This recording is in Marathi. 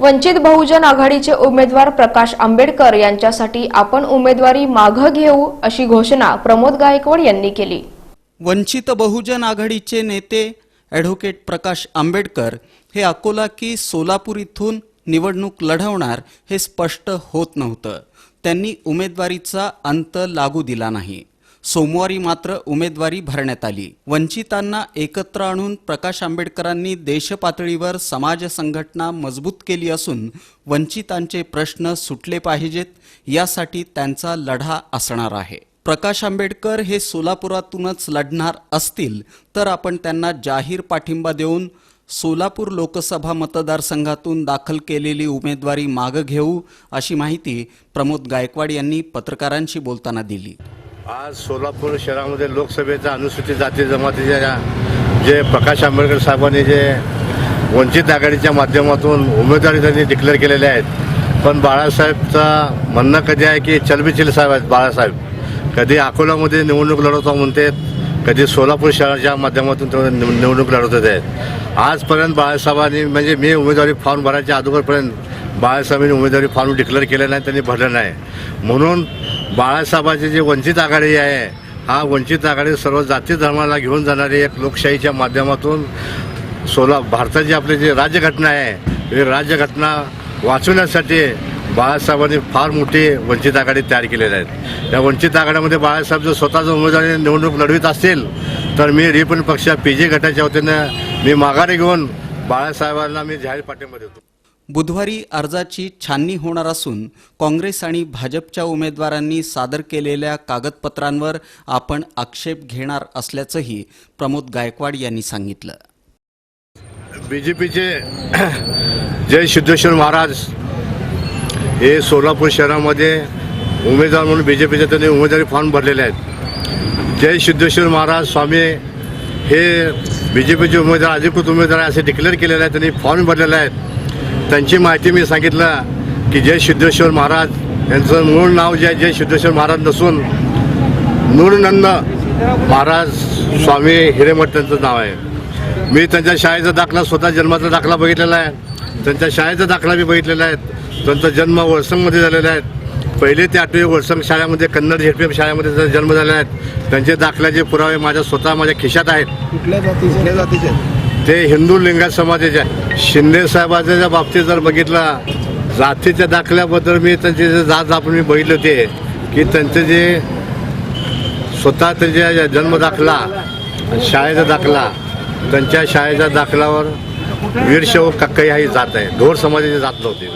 वंचित बहुजन आघाडीचे उमेदवार प्रकाश आंबेडकर यांच्यासाठी आपण उमेदवारी माघ घेऊ अशी घोषणा प्रमोद गायकवाड यांनी केली. वंचित बहुजन आघाडीचे नेते ॲडव्होकेट प्रकाश आंबेडकर हे अकोला की सोलापूर इथून निवडणूक लढवणार हे स्पष्ट होत नव्हतं. त्यांनी उमेदवारीचा अंत लागू दिला नाही. सोमवारी मात्र उमेदवारी भरण्यात आली. वंचितांना एकत्र आणून प्रकाश आंबेडकरांनी देशपातळीवर समाज संघटना मजबूत केली असून वंचितांचे प्रश्न सुटले पाहिजेत यासाठी त्यांचा लढा असणार आहे. प्रकाश आंबेडकर हे सोलापुरातूनच लढणार असतील तर आपण त्यांना जाहीर पाठिंबा देऊन सोलापूर लोकसभा मतदारसंघातून दाखल केलेली उमेदवारी मागं घेऊ अशी माहिती प्रमोद गायकवाड यांनी पत्रकारांशी बोलताना दिली. आज सोलापूर शहरामध्ये लोकसभेचा अनुसूचित जाती जमातीच्या जे प्रकाश आंबेडकर साहेबांनी जे वंचित आघाडीच्या माध्यमातून उमेदवारी त्यांनी डिक्लेअर केलेले आहेत. पण बाळासाहेबचा म्हणणं कधी आहे की चलबिचल साहेब आहेत बाळासाहेब. कधी अकोल्यामध्ये निवडणूक लढवतो म्हणतात कधी सोलापूर शहराच्या माध्यमातून ते निवडणूक लढवत आहेत. आजपर्यंत बाळासाहेबांनी म्हणजे मी उमेदवारी फॉर्म भरायच्या अगोदरपर्यंत बाळासाहेबांनी उमेदवारी फॉर्म डिक्लेअर केलं नाही त्यांनी भरलं नाही. म्हणून बाळासाहेबांची जी वंचित आघाडी आहे हा वंचित आघाडी सर्व जाती धर्माला घेऊन जाणारी एक लोकशाहीच्या माध्यमातून सोला भारताची आपली जी राज्यघटना आहे ही राज्यघटना वाचवण्यासाठी बाळासाहेबांनी फार मोठी वंचित आघाडी तयार केलेल्या आहेत या वंचित आघाडीमध्ये बाळासाहेब जर स्वतःचा उमेदवारी निवडणूक लढवित असतील तर मी रिपन पक्षा पी जी गटाच्या वतीनं मी माघारी घेऊन बाळासाहेबांना मी जाहीर पाठिंबा देतो. बुधवारी अर्जाची छाननी होणार असून काँग्रेस आणि भाजपच्या उमेदवारांनी सादर केलेल्या कागदपत्रांवर आपण आक्षेप घेणार असल्याचंही प्रमोद गायकवाड यांनी सांगितलं. बी जे पीचे जय सिद्धेश्वर महाराज हे सोलापूर शहरामध्ये उमेदवार म्हणून बी जे पीचे त्यांनी उमेदवारी फॉर्म भरलेले आहेत. जय सिद्धेश्वर महाराज स्वामी हे बी जे पीचे उमेदवार अधिकृत उमेदवार आहे असे डिक्लेअर केलेले आहेत त्यांनी फॉर्म भरलेले आहेत त्यांची माहिती मी सांगितलं की जय सिद्धेश्वर महाराज. यांचं मूळ नाव जे जय सिद्धेश्वर महाराज नसून नूरनंद महाराज स्वामी हिरेमठ त्यांचं नाव आहे. मी त्यांच्या शाळेचा दाखला स्वतः जन्माचा दाखला बघितलेला आहे. त्यांच्या शाळेचा दाखला बी बघितलेला आहे. त्यांचा जन्म वळसंगमध्ये झालेला आहे. पहिले ते आठवे वळसंग शाळेमध्ये कन्नड झेडपी शाळेमध्ये त्यांचा जन्म झालेला आहे. त्यांचे दाखल्याचे पुरावे माझ्या स्वतः माझ्या खिशात आहेत. कुठल्या जातीचे कुठल्या जातीचे ते हिंदू लिंगा समाजाचे शिंदे साहेबाच्या बाबतीत जर बघितलं जातीच्या दाखल्याबद्दल मी त्यांचे जे जात आपण मी बघितले होते की त्यांचे जे स्वतः त्यांच्या जन्म दाखला शाळेचा दाखला त्यांच्या शाळेच्या दाखल्यावर वीरशव कक्कई ही जात आहे. ढोर समाजाची जात नव्हती.